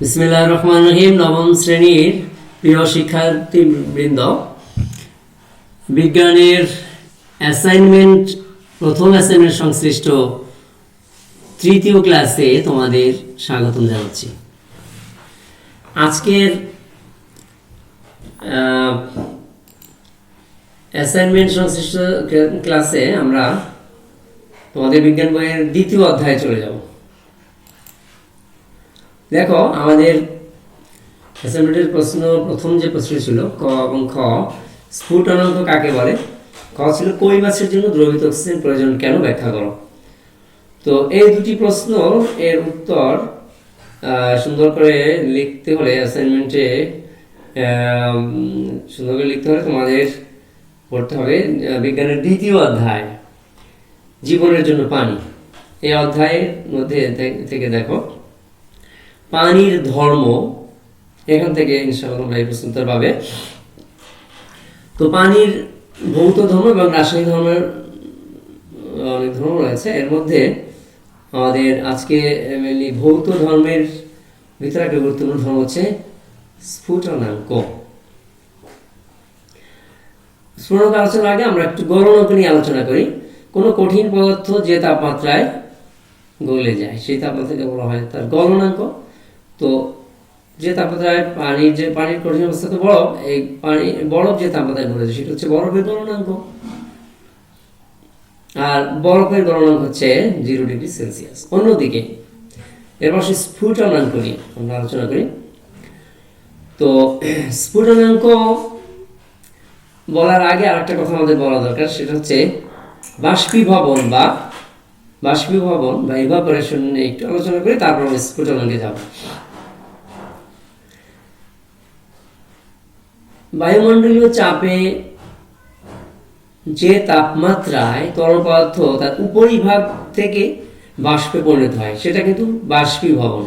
বিসমিল্লাহ রহমান রহিম, নবম শ্রেণির প্রিয় শিক্ষার্থীবৃন্দ। বিজ্ঞানের অ্যাসাইনমেন্ট প্রথম অ্যাসাইনমেন্ট সংশ্লিষ্ট তৃতীয় ক্লাসে তোমাদের স্বাগতম জানাচ্ছি। আজকের অ্যাসাইনমেন্ট সংশ্লিষ্ট ক্লাসে আমরা তোমাদের বিজ্ঞান বইয়ের দ্বিতীয় অধ্যায়ে চলে যাব। দেখো, আমাদের অ্যাসাইনমেন্টের প্রশ্ন, প্রথম যে প্রশ্ন ছিল, ক এবং খ স্ফুটনাঙ্ক কাকে বলে? খ ছিল কই মাছের জন্য দ্রবিত অক্সিজেন প্রয়োজন কেন ব্যাখ্যা করো। তো এই দুটি প্রশ্ন এর উত্তর সুন্দর করে লিখতে হলে অ্যাসাইনমেন্টে সুন্দর করে লিখতে হলে তোমাদের পড়তে হবে বিজ্ঞানের দ্বিতীয় অধ্যায়, জীবনের জন্য পানি। এই অধ্যায়ের মধ্যে থেকে দেখো। পানির ধর্ম এখান থেকে ইনশাআল্লাহ তোমরা এই প্রশ্ন পাবে তো পানির ভৌত ধর্ম এবং রাসায়নিক ধর্মের অনেক ধর্ম রয়েছে। এর মধ্যে আমাদের আজকে mainly ভৌত ধর্মের ভিতরে একটা গুরুত্বপূর্ণ ধর্ম হচ্ছে স্ফুটনাঙ্ক। স্ফুটনাঙ্ক আলোচনার আগে আমরা একটু গলনাঙ্ক নিয়ে আলোচনা করি। কোনো কঠিন পদার্থ যে তাপমাত্রায় গলে যায়, সেই তাপমাত্রাকে বলা হয় তার গলনাঙ্ক। তো যে তাপমাত্রায় পানির যে, পানির কঠিন অবস্থা তো বরফ এই পানি, বরফ যে তাপমাত্রায় যায় সেটা হচ্ছে বরফের গলনাঙ্ক আর বরফের গলনাঙ্ক হচ্ছে জিরো ডিগ্রি সেলসিয়াস। অন্যদিকে এরপর সে স্ফুটনাঙ্ক নিয়ে আমরা আলোচনা করি। তো স্ফুটনাঙ্ক বলার আগে আরেকটা কথা আমাদের বলা দরকার, সেটা হচ্ছে বাষ্পীভবন বা বাষ্পীভবন বা ইভাপোরেশন নিয়ে একটু আলোচনা করি তারপর আমরা স্ফুটনাঙ্কে যাব। বায়ুমণ্ডলীয় চাপে যে তাপমাত্রায় তরল পদার্থ তার উপরিভাগ থেকে বাষ্পে পরিণত হয়, সেটা কিন্তু বাষ্পীভবন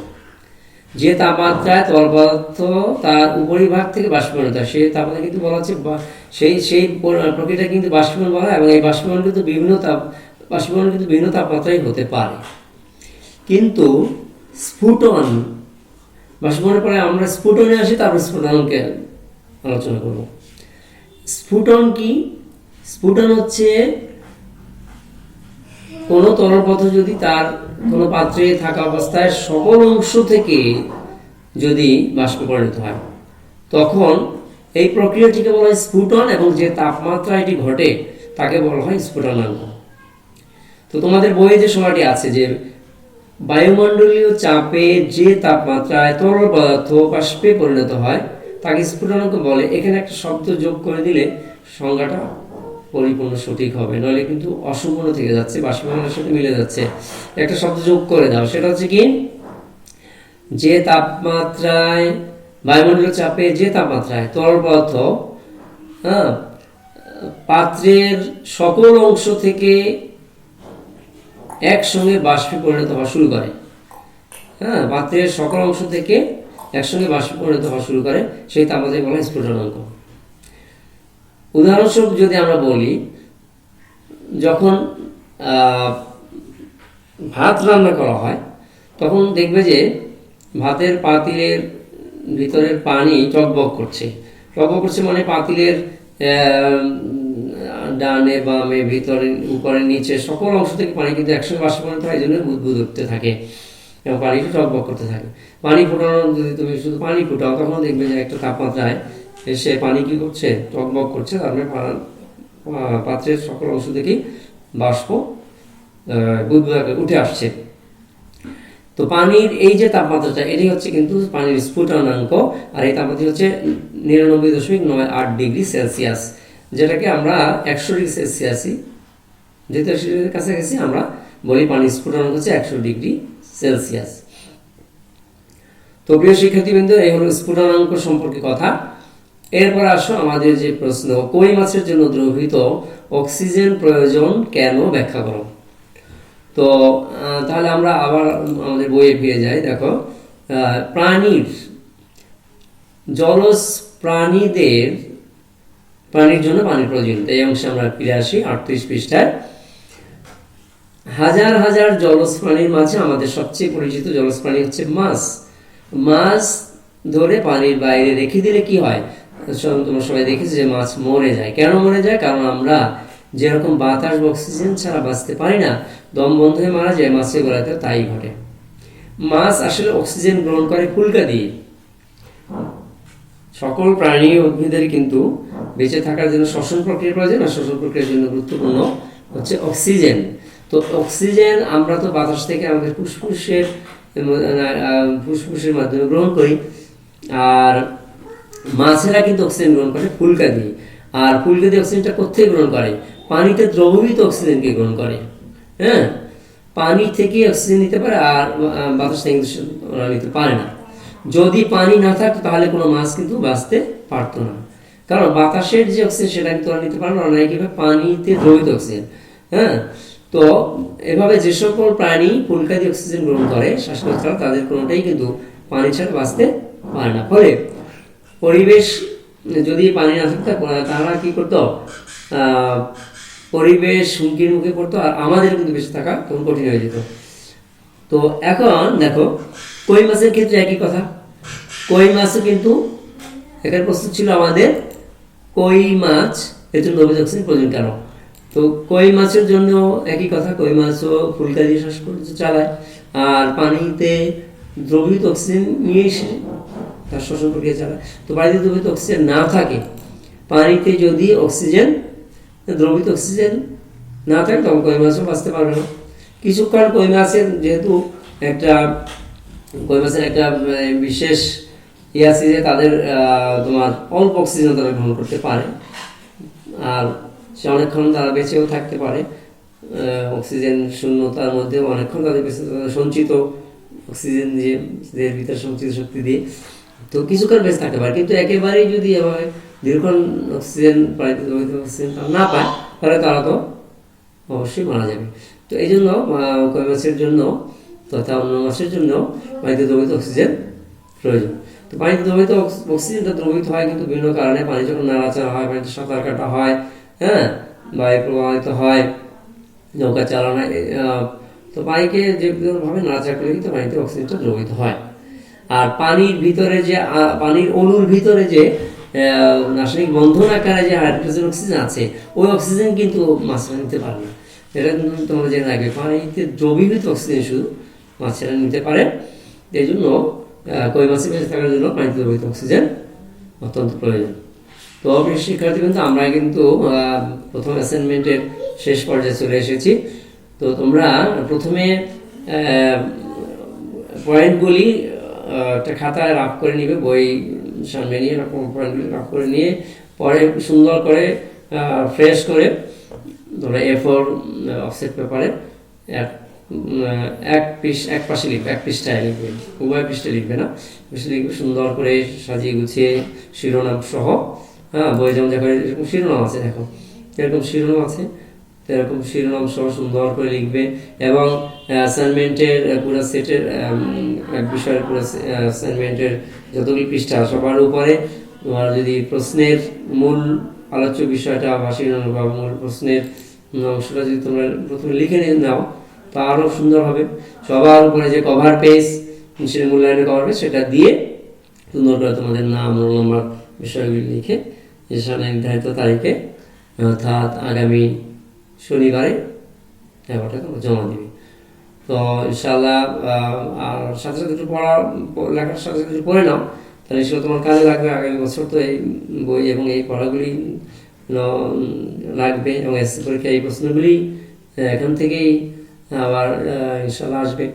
যে তাপমাত্রায় তরল পদার্থ তার উপরিভাগ থেকে বাষ্পে হয় সেই তাপমাত্রা কিন্তু বলা হচ্ছে সেই সেই পর- প্রক্রিয়াটা কিন্তু বাষ্পীভবন বলা হয় এবং এই বাষ্পীভবন কিন্তু বিভিন্ন তাপ বাষ্পীভবন কিন্তু বিভিন্ন তাপমাত্রায় হতে পারে। কিন্তু স্ফুটন বাষ্পীভবনের পরে আমরা স্ফুটনে আসি, তারপর স্ফুটনকে আলোচনা করব। স্ফুটন কি? স্ফুটন হচ্ছে কোনো তরল পদার্থ যদি তার কোনো পাত্রে থাকা অবস্থায় সকল অংশ থেকে যদি বাষ্পে পরিণত হয়, তখন এই প্রক্রিয়াটিকে বলা হয় স্ফুটন এবং যে তাপমাত্রা এটি ঘটে তাকে বলা হয় স্ফুটনাঙ্ক। তো তোমাদের বইয়ে যে সময়টি আছে যে বায়ুমণ্ডলীয় চাপে যে তাপমাত্রায় তরল পদার্থ বাষ্পে পরিণত হয় তাকে স্ফুটনাঙ্ক বলে, এখানে একটা শব্দ যোগ করে দিলে সংজ্ঞাটা পরিপূর্ণ সঠিক হবে। নইলে কিন্তু অসম্পূর্ণ থেকে যাচ্ছে, বাষ্পীভবনের সাথে মিলে যাচ্ছে। একটা শব্দ যোগ করে দাও, সেটা হচ্ছে কি? যে তাপমাত্রায় বায়ুমণ্ডলীয় চাপে যে তাপমাত্রায় তরল পদার্থ হ্যাঁ পাত্রের সকল অংশ থেকে একসঙ্গে বাষ্পে পরিণত হওয়া শুরু করে। হ্যাঁ পাত্রের সকল অংশ থেকে একসঙ্গে বাষ্পে পরিণত হওয়া শুরু করে, সেই তাপমাত্রায় বলা হয় স্ফুটনাঙ্ক উদাহরণস্বরূপ যদি আমরা বলি, যখন ভাত রান্না করা হয়, তখন দেখবে যে ভাতের পাতিলের ভিতরের পানি টকবক করছে। টকবক করছে মানে পাতিলের ডানে বামে, ভিতরে, উপরে, নিচে সকল অংশ থেকে পানি কিন্তু একসঙ্গে বাষ্পীভূত হয়, এই জন্য বুদবুদ উঠতে থাকে। এবং পানিটা টকবক করতে থাকে। পানি ফোটানো যদি তুমি শুধু পানি ফোটাও তখন দেখবে যে একটা তাপমাত্রায় এসে পানি কী করছে টকবক করছে। তারপরে পা- পাত্রের সকল অংশ থেকেই বাষ্প আহ, উঠে আসছে। তো পানির এই যে তাপমাত্রাটা এটি হচ্ছে কিন্তু পানির স্ফুটনাঙ্ক। আর এই তাপমাত্রা হচ্ছে নিরানব্বই দশমিক নয় আট ডিগ্রি সেলসিয়াস যেটাকে আমরা একশো ডিগ্রি সেলসিয়াসই যেহেতু কাছাকাছি আমরা বলি পানির স্ফুটনাঙ্ক হচ্ছে একশো ডিগ্রি সেলসিয়াস তো প্রিয় শিক্ষার্থীবৃন্দ, এই হলো স্ফুটনাঙ্ক সম্পর্কে কথা। এরপর আসো আমাদের যে প্রশ্ন, কই মাছের জন্য দ্রবীত অক্সিজেন প্রয়োজন কেন ব্যাখ্যা করো। তো তাহলে আমরা আবার আমাদের বইয়ে ফিরে যাই, দেখো। প্রাণীর, জলজ প্রাণীদের, প্রাণীর জন্য পানির প্রয়োজন। এই অংশে আমরা ফিরে আসি আটত্রিশ পৃষ্ঠায়। হাজার হাজার জলজ প্রাণীর মাঝে আমাদের সবচেয়ে পরিচিত জলজ প্রাণী হচ্ছে মাছ। মাছ ধরে পানির বাইরে রেখে দিলে কি হয়? তোমরা সবাই দেখেছ যে মাছ মরে যায়। কেন মরে যায়? কারণ আমরা যেরকম বাতাস অক্সিজেন ছাড়া বাঁচতে পারি না, দম বন্ধ হয়ে মারা যায়, মাছের গোড়াতে তাই ঘটে। মাছ আসলে অক্সিজেন গ্রহণ করে ফুলকা দিয়ে। সকল প্রাণী উদ্ভিদের কিন্তু বেঁচে থাকার জন্য শ্বসন প্রক্রিয়া প্রয়োজন, আর শ্বসন প্রক্রিয়ার জন্য গুরুত্বপূর্ণ হচ্ছে অক্সিজেন। তো অক্সিজেন আমরা তো বাতাস থেকে আমাদের ফুসফুসের ফুসফুসের মাধ্যমে গ্রহণ করি। আর মাছেরা কিন্তু অক্সিজেন গ্রহণ করে, ফুলকা দিয়ে। আর ফুলকা দিয়ে অক্সিজেনটা কোথায় গ্রহণ করে? পানিতে দ্রবীভূত অক্সিজেনকে গ্রহণ করে হ্যাঁ? পানি থেকে অক্সিজেন নিতে পারে আর বাতাস থেকে ওরা নিতে পারে না। যদি পানি না থাকতো তাহলে কোনো মাছ কিন্তু বাঁচতে পারতো না। কারণ বাতাসের যে অক্সিজেন, সেটা কিন্তু ওরা নিতে পারে না। নেয় পানিতে দ্রবিত অক্সিজেন হ্যাঁ? তো এভাবে যে সকল প্রাণী ফুলকা দিয়ে অক্সিজেন গ্রহণ করে শ্বাসকষ্ট ছাড়া তাদের কোনোটাই কিন্তু পানি ছাড়া বাঁচতে পারে না। ফলে পরিবেশ যদি পানি না থাকতো তারা কি করতো? পরিবেশ হুমকির মুখে পড়তো আর আমাদের কিন্তু বেঁচে থাকা তখন কঠিন হয়ে যেত। তো এখন দেখো, কই মাছের ক্ষেত্রে একই কথা। কই মাছও কিন্তু, এখানে প্রস্তুত ছিল আমাদের, কই মাছ এর জন্য অভিযোগ প্রয়োজন কেন? তো কই মাছের জন্য একই কথা, কই মাছও ফুলকা দিয়ে শ্বাসকষ্ট চালায়। আর পানিতে দ্রবীভূত অক্সিজেন নিয়ে এসে তার শ্বসন প্রক্রিয়া চালায়। তো পানিতে দ্রবীভূত অক্সিজেন না থাকে, পানিতে যদি অক্সিজেন, দ্রবিত অক্সিজেন না থাকে, তখন কই মাছও বাঁচতে পারবে না। কিছুক্ষণ কই মাছের যেহেতু একটা, কই মাছের একটা বিশেষ ইয়ে আছে যে তাদের তোমার অল্প অক্সিজেন তারা গ্রহণ করতে পারে। আর সে অনেকক্ষণ তারা বেঁচেও থাকতে পারে। অক্সিজেন শূন্যতার মধ্যেও অনেকক্ষণ তাদের বেঁচে সঞ্চিত অক্সিজেন দিয়ে, দেহের ভিতরে সঞ্চিত শক্তি দিয়ে। তো কিছুক্ষণ বেঁচে থাকতে পারে, কিন্তু একেবারেই যদি এভাবে দীর্ঘক্ষণ অক্সিজেন, পানিতে দ্রবীভূত অক্সিজেন না পায়, তাহলে তারা তো অবশ্যই মারা যাবে। তো এই জন্য কই মাছের জন্য তথা অন্য মাছের জন্য পানিতে দ্রবিত অক্সিজেন প্রয়োজন। তো পানিতে দ্রবিত অক্সিজেনটা দ্রবিত হয় কিন্তু বিভিন্ন কারণে পানি যখন নাড়াচাড়া হয়, পানিতে সাঁতার কাটা হয় হ্যাঁ? বায়ু প্রবাহিত হয়, নৌকা চালানো তো পানিকে যে ভাবে নাড়াচাড়া করলে কিন্তু পানিতে অক্সিজেনটা দ্রবীভূত হয়। আর পানির ভিতরে যে পানির অণুর ভিতরে যে রাসায়নিক বন্ধন আকারে যে হাইড্রোজেন অক্সিজেন আছে, ওই অক্সিজেন কিন্তু মাছরা নিতে পারে না। এটা কিন্তু তোমরা জেনে রাখবে, পানিতে দ্রবীভূত অক্সিজেন শুধু মাছেরা নিতে পারে। এই জন্য কই মাছের বেঁচে থাকার জন্য পানিতে দ্রবীভূত অক্সিজেন অত্যন্ত প্রয়োজন। তো শিক্ষার্থী কিন্তু আমরা কিন্তু প্রথম অ্যাসাইনমেন্টের শেষ পর্যায়ে চলে এসেছি। তো তোমরা প্রথমে পয়েন্টগুলি একটা খাতায় রাফ করে নিবে, বই সামনে নিয়ে পয়েন্টগুলি রাফ করে নিয়ে, পরে সুন্দর করে ফ্রেশ করে, তোমরা এ ফোর অফসেট পেপারে, এক এক পিস এক পাশে লিখবে, এক পৃষ্ঠায় লিখবে, উভয় পৃষ্ঠে লিখবে না। পৃষ্ঠে লিখবে সুন্দর করে সাজিয়ে গুছিয়ে, শিরোনাম সহ। হ্যাঁ বই যেমন দেখো এরকম শিরোনাম আছে, দেখো। এরকম শিরোনাম আছে, এরকম শিরোনাম সহ সুন্দর করে লিখবে এবং অ্যাসাইনমেন্টের পুরো সেটের বিষয়ের পুরো অ্যাসাইনমেন্টের যতগুলি পৃষ্ঠা সবার উপরে তোমার যদি প্রশ্নের মূল আলোচ্য বিষয়টা বা শিরোনাম বা মূল প্রশ্নের অংশটা যদি তোমরা প্রথমে লিখে নাও, তা আরও সুন্দর হবে। সবার উপরে যে কভার পেজ সেটা মূল্যায়নের কভার পেজ সেটা দিয়ে সুন্দর করে তোমাদের নাম, রোল নাম্বার বিষয়গুলি লিখে সেখানে নির্ধারিত তারিখে অর্থাৎ আগামী শনিবারে তোমরা জমা দিবে। তো ইনশাল্লাহ আর সাথে সাথে একটু পড়া, লেখার সাথে সাথে পড়ে নাও, তাহলে সেগুলো তোমার কাজে লাগবে আগামী বছর তো এই বই এবং এই পড়াগুলি লাগবে এবং এসএসসি পরীক্ষা এই প্রশ্নগুলি এখান থেকেই আবার ইনশাল্লাহ আসবে।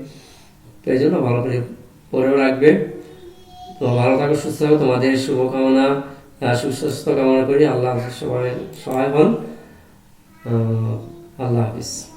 তো এই জন্য ভালো করে পড়েও রাখবে। তো ভালো থাকো, সুস্থ থাকো, তোমাদের শুভকামনা। সুস্বাস্থ্য কামনা করি। আল্লাহ সবাই সহায় হন আল্লাহ হাফিজ।